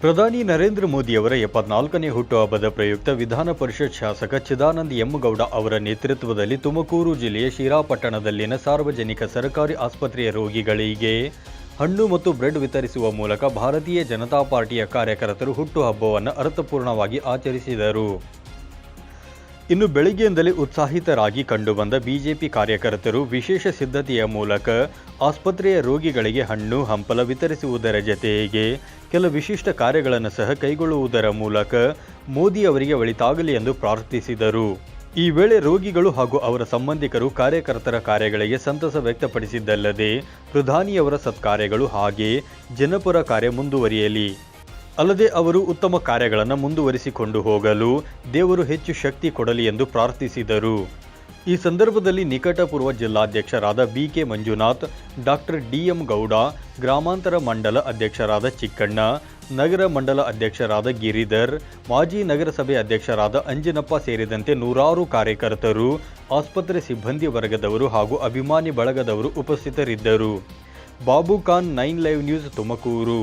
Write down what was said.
ಪ್ರಧಾನಿ ನರೇಂದ್ರ ಮೋದಿಯವರ ಎಪ್ಪತ್ನಾಲ್ಕನೇ ಹುಟ್ಟುಹಬ್ಬದ ಪ್ರಯುಕ್ತ ವಿಧಾನ ಪರಿಷತ್ ಶಾಸಕ ಚಿದಾನಂದ ಎಮ್ಮಗೌಡ ಅವರ ನೇತೃತ್ವದಲ್ಲಿ ತುಮಕೂರು ಜಿಲ್ಲೆಯ ಶಿರಾಪಟ್ಟಣದಲ್ಲಿನ ಸಾರ್ವಜನಿಕ ಸರ್ಕಾರಿ ಆಸ್ಪತ್ರೆಯ ರೋಗಿಗಳಿಗೆ ಹಣ್ಣು ಮತ್ತು ಬ್ರೆಡ್ ವಿತರಿಸುವ ಮೂಲಕ ಭಾರತೀಯ ಜನತಾ ಪಾರ್ಟಿಯ ಕಾರ್ಯಕರ್ತರು ಹುಟ್ಟುಹಬ್ಬವನ್ನು ಅರ್ಥಪೂರ್ಣವಾಗಿ ಆಚರಿಸಿದರು. ಇನ್ನು ಬೆಳಗ್ಗೆಯಿಂದಲೇ ಉತ್ಸಾಹಿತರಾಗಿ ಕಂಡುಬಂದ ಬಿಜೆಪಿ ಕಾರ್ಯಕರ್ತರು ವಿಶೇಷ ಸಿದ್ಧತೆಯ ಮೂಲಕ ಆಸ್ಪತ್ರೆಯ ರೋಗಿಗಳಿಗೆ ಹಣ್ಣು, ಹಂಪಲ ವಿತರಿಸುವುದರ ಜತೆಗೆ ಕೆಲ ವಿಶಿಷ್ಟ ಕಾರ್ಯಗಳನ್ನು ಸಹ ಕೈಗೊಳ್ಳುವುದರ ಮೂಲಕ ಮೋದಿ ಅವರಿಗೆ ಒಳಿತಾಗಲಿ ಎಂದು ಪ್ರಾರ್ಥಿಸಿದರು. ಈ ವೇಳೆ ರೋಗಿಗಳು ಹಾಗೂ ಅವರ ಸಂಬಂಧಿಕರು ಕಾರ್ಯಕರ್ತರ ಕಾರ್ಯಗಳಿಗೆ ಸಂತಸ ವ್ಯಕ್ತಪಡಿಸಿದ್ದಲ್ಲದೆ ಪ್ರಧಾನಿಯವರ ಸತ್ಕಾರ್ಯಗಳು ಹಾಗೆ ಜನಪರ ಕಾರ್ಯ ಮುಂದುವರಿಯಲಿ. ಅಲ್ಲದೆ ಅವರು ಉತ್ತಮ ಕಾರ್ಯಗಳನ್ನು ಮುಂದುವರಿಸಿಕೊಂಡು ಹೋಗಲು ದೇವರು ಹೆಚ್ಚು ಶಕ್ತಿ ಕೊಡಲಿ ಎಂದು ಪ್ರಾರ್ಥಿಸಿದರು. ಈ ಸಂದರ್ಭದಲ್ಲಿ ನಿಕಟಪೂರ್ವ ಜಿಲ್ಲಾಧ್ಯಕ್ಷರಾದ B K Manjunath, doctor DM Gowda, ಗ್ರಾಮಾಂತರ ಮಂಡಲ ಅಧ್ಯಕ್ಷರಾದ ಚಿಕ್ಕಣ್ಣ, ನಗರ ಮಂಡಲ ಅಧ್ಯಕ್ಷರಾದ ಗಿರಿಧರ್, ಮಾಜಿ ನಗರಸಭೆ ಅಧ್ಯಕ್ಷರಾದ ಅಂಜನಪ್ಪ ಸೇರಿದಂತೆ ನೂರಾರು ಕಾರ್ಯಕರ್ತರು, ಆಸ್ಪತ್ರೆ ಸಿಬ್ಬಂದಿ ವರ್ಗದವರು ಹಾಗೂ ಅಭಿಮಾನಿ ಬಳಗದವರು ಉಪಸ್ಥಿತರಿದ್ದರು. Babu Khan nine live news Tumakuru.